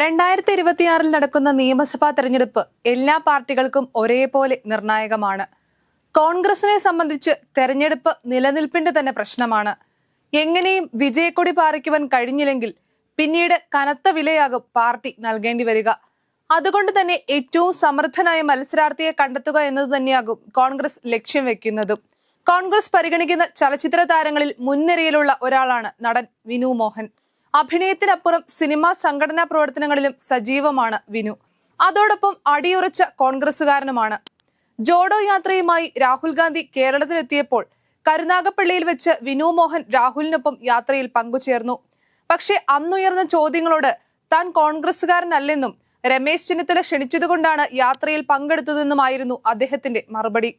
രണ്ടായിരത്തി ഇരുപത്തിയാറിൽ നടക്കുന്ന നിയമസഭാ തെരഞ്ഞെടുപ്പ് എല്ലാ പാർട്ടികൾക്കും ഒരേപോലെ നിർണായകമാണ്. കോൺഗ്രസിനെ സംബന്ധിച്ച് തെരഞ്ഞെടുപ്പ് നിലനിൽപ്പിന്റെ തന്നെ പ്രശ്നമാണ്. എങ്ങനെയും വിജയക്കൊടി പാറിക്കുവാൻ കഴിഞ്ഞില്ലെങ്കിൽ പിന്നീട് കനത്ത വിലയാകും പാർട്ടി നൽകേണ്ടി വരിക. അതുകൊണ്ട് തന്നെ ഏറ്റവും സമർത്ഥനായ മത്സരാർത്ഥിയെ കണ്ടെത്തുക എന്നത് തന്നെയാകും കോൺഗ്രസ് ലക്ഷ്യം വെക്കുന്നതും. കോൺഗ്രസ് പരിഗണിക്കുന്ന ചലച്ചിത്ര താരങ്ങളിൽ മുൻനിരയിലുള്ള ഒരാളാണ് നടൻ വിനു മോഹൻ. അഭിനയത്തിനപ്പുറം സിനിമാ സംഘടനാ പ്രവർത്തനങ്ങളിലും സജീവമാണ് വിനു. അതോടൊപ്പം അടിയുറച്ച കോൺഗ്രസുകാരനുമാണ് ജോഡോ യാത്രയുമായി രാഹുൽ ഗാന്ധി കേരളത്തിലെത്തിയപ്പോൾ കരുനാഗപ്പള്ളിയിൽ വെച്ച് വിനു മോഹൻ രാഹുലിനൊപ്പം യാത്രയിൽ പങ്കുചേർന്നു. പക്ഷേ അന്നുയർന്ന ചോദ്യങ്ങളോട് താൻ കോൺഗ്രസുകാരനല്ലെന്നും രമേശ് ചെന്നിത്തല ക്ഷണിച്ചതുകൊണ്ടാണ് യാത്രയിൽ പങ്കെടുത്തതെന്നുമായിരുന്നു അദ്ദേഹത്തിന്റെ മറുപടി.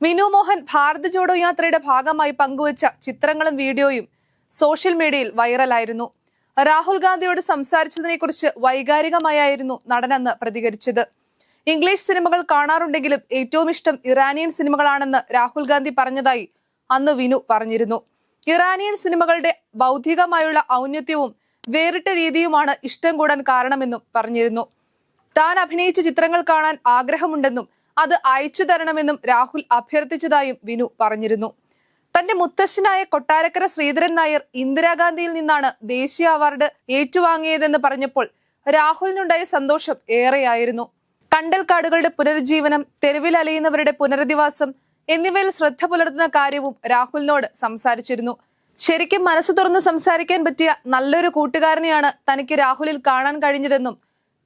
വിനു മോഹൻ ഭാരത് ജോഡോ യാത്രയുടെ ഭാഗമായി പങ്കുവച്ച ചിത്രങ്ങളും വീഡിയോയും സോഷ്യൽ മീഡിയയിൽ വൈറലായിരുന്നു. രാഹുൽ ഗാന്ധിയോട് സംസാരിച്ചതിനെ കുറിച്ച് വൈകാരികമായായിരുന്നു നടനെന്ന് പ്രതികരിച്ചത്. ഇംഗ്ലീഷ് സിനിമകൾ കാണാറുണ്ടെങ്കിലും ഏറ്റവും ഇഷ്ടം ഇറാനിയൻ സിനിമകളാണെന്ന് രാഹുൽ ഗാന്ധി പറഞ്ഞതായി അന്ന് വിനു പറഞ്ഞിരുന്നു. ഇറാനിയൻ സിനിമകളുടെ ബൗദ്ധികമായുള്ള ഔന്നത്യവും വേറിട്ട രീതിയുമാണ് ഇഷ്ടം കൂടാൻ കാരണമെന്നും പറഞ്ഞിരുന്നു. താൻ അഭിനയിച്ച ചിത്രങ്ങൾ കാണാൻ ആഗ്രഹമുണ്ടെന്നും അത് അയച്ചു തരണമെന്നും രാഹുൽ അഭ്യർത്ഥിച്ചതായും വിനു പറഞ്ഞിരുന്നു. തന്റെ മുത്തശ്ശനായ കൊട്ടാരക്കര ശ്രീധരൻ നായർ ഇന്ദിരാഗാന്ധിയിൽ നിന്നാണ് ദേശീയ അവാർഡ് ഏറ്റുവാങ്ങിയതെന്ന് പറഞ്ഞപ്പോൾ രാഹുലിനുണ്ടായ സന്തോഷം ഏറെയായിരുന്നു. കണ്ടൽക്കാടുകളുടെ പുനരുജ്ജീവനം തെരുവിൽ അലയുന്നവരുടെ പുനരധിവാസം എന്നിവയിൽ ശ്രദ്ധ പുലർത്തുന്ന കാര്യവും രാഹുലിനോട് സംസാരിച്ചിരുന്നു. ശരിക്കും മനസ്സ് തുറന്ന് സംസാരിക്കാൻ പറ്റിയ നല്ലൊരു കൂട്ടുകാരനെയാണ് തനിക്ക് രാഹുലിൽ കാണാൻ കഴിഞ്ഞതെന്നും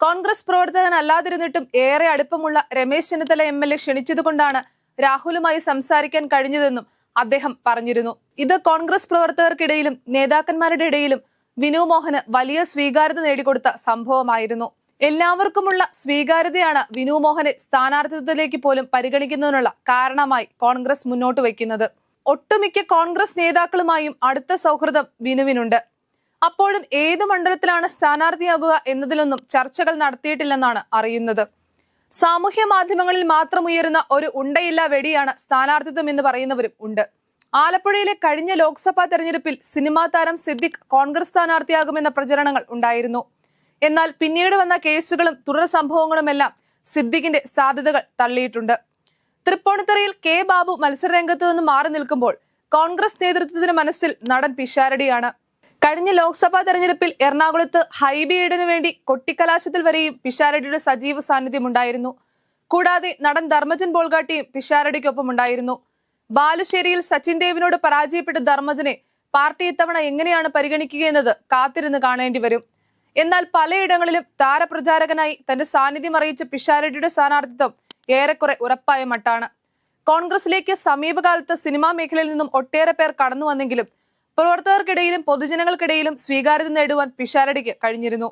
കോൺഗ്രസ് പ്രവർത്തകൻ അല്ലാതിരുന്നിട്ടും ഏറെ അടുപ്പമുള്ള Ramesh Chennithala M L A ക്ഷണിച്ചതുകൊണ്ടാണ് രാഹുലുമായി സംസാരിക്കാൻ കഴിഞ്ഞതെന്നും അദ്ദേഹം പറഞ്ഞിരുന്നു. ഇത് കോൺഗ്രസ് പ്രവർത്തകർക്കിടയിലും നേതാക്കന്മാരുടെ ഇടയിലും വിനു മോഹന് വലിയ സ്വീകാര്യത നേടിക്കൊടുത്ത സംഭവമായിരുന്നു. എല്ലാവർക്കുമുള്ള സ്വീകാര്യതയാണ് വിനു മോഹനെ സ്ഥാനാർത്ഥിത്വത്തിലേക്ക് പോലും പരിഗണിക്കുന്നതിനുള്ള കാരണമായി കോൺഗ്രസ് മുന്നോട്ട് വയ്ക്കുന്നത്. ഒട്ടുമിക്ക കോൺഗ്രസ് നേതാക്കളുമായും അടുത്ത സൗഹൃദം വിനുവിനുണ്ട്. അപ്പോഴും ഏത് മണ്ഡലത്തിലാണ് സ്ഥാനാർത്ഥിയാകുക എന്നതിലൊന്നും ചർച്ചകൾ നടത്തിയിട്ടില്ലെന്നാണ് അറിയുന്നത്. സാമൂഹ്യ മാധ്യമങ്ങളിൽ മാത്രം ഉയരുന്ന ഒരു ഉണ്ടയില്ല വെടിയാണ് സ്ഥാനാർത്ഥിത്വം എന്ന് പറയുന്നവരും ഉണ്ട്. ആലപ്പുഴയിലെ കഴിഞ്ഞ ലോക്സഭാ തെരഞ്ഞെടുപ്പിൽ സിനിമാ താരം സിദ്ദിഖ് കോൺഗ്രസ് സ്ഥാനാർത്ഥിയാകുമെന്ന പ്രചരണങ്ങൾ ഉണ്ടായിരുന്നു. എന്നാൽ പിന്നീട് വന്ന കേസുകളും തുടർ സംഭവങ്ങളുമെല്ലാം സിദ്ദിഖിന്റെ സാധ്യതകൾ തള്ളിയിട്ടുണ്ട്. തൃപ്പൂണിത്തറയിൽ കെ ബാബു മത്സരരംഗത്ത് നിന്ന് മാറി നിൽക്കുമ്പോൾ കോൺഗ്രസ് നേതൃത്വത്തിന് മനസ്സിൽ നടൻ പിഷാരടിയാണ്. കഴിഞ്ഞ ലോക്സഭാ തെരഞ്ഞെടുപ്പിൽ എറണാകുളത്ത് ഹൈബി വേണ്ടി കൊട്ടിക്കലാശത്തിൽ വരെയും പിഷാരടിയുടെ സജീവ സാന്നിധ്യം ഉണ്ടായിരുന്നു. കൂടാതെ നടൻ ധർമ്മജൻ ബോൾഗാട്ടിയും പിഷാരടിക്കൊപ്പം ഉണ്ടായിരുന്നു. ബാലുശ്ശേരിയിൽ സച്ചിൻ ദേവിനോട് പരാജയപ്പെട്ട ധർമ്മജനെ പാർട്ടി ഇത്തവണ എങ്ങനെയാണ് പരിഗണിക്കുകയെന്നത് കാത്തിരുന്ന് കാണേണ്ടി വരും. എന്നാൽ പലയിടങ്ങളിലും താരപ്രചാരകനായി തന്റെ സാന്നിധ്യം അറിയിച്ച പിഷാരടിയുടെ സ്ഥാനാർത്ഥിത്വം ഏറെക്കുറെ ഉറപ്പായ മട്ടാണ്. കോൺഗ്രസിലേക്ക് സമീപകാലത്ത് സിനിമാ മേഖലയിൽ നിന്നും ഒട്ടേറെ പേർ കടന്നു വന്നെങ്കിലും പ്രവർത്തകർക്കിടയിലും പൊതുജനങ്ങൾക്കിടയിലും സ്വീകാര്യത നേടുവാൻ പിഷാരടിക്ക് കഴിഞ്ഞിരുന്നു.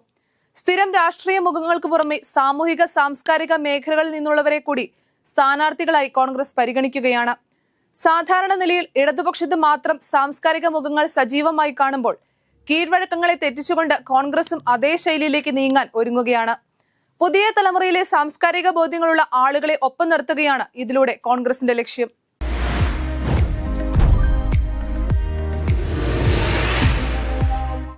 സ്ഥിരം രാഷ്ട്രീയ മുഖങ്ങൾക്ക് പുറമെ സാമൂഹിക സാംസ്കാരിക മേഖലകളിൽ നിന്നുള്ളവരെ കൂടി സ്ഥാനാർത്ഥികളായി കോൺഗ്രസ് പരിഗണിക്കുകയാണ്. സാധാരണ നിലയിൽ ഇടതുപക്ഷത്ത് മാത്രം സാംസ്കാരിക മുഖങ്ങൾ സജീവമായി കാണുമ്പോൾ കീഴ്വഴക്കങ്ങളെ തെറ്റിച്ചുകൊണ്ട് കോൺഗ്രസും അതേ ശൈലിയിലേക്ക് നീങ്ങാൻ ഒരുങ്ങുകയാണ്. പുതിയ തലമുറയിലെ സാംസ്കാരിക ബോധ്യങ്ങളുള്ള ആളുകളെ ഒപ്പം നിർത്തുകയാണ് ഇതിലൂടെ കോൺഗ്രസിന്റെ ലക്ഷ്യം.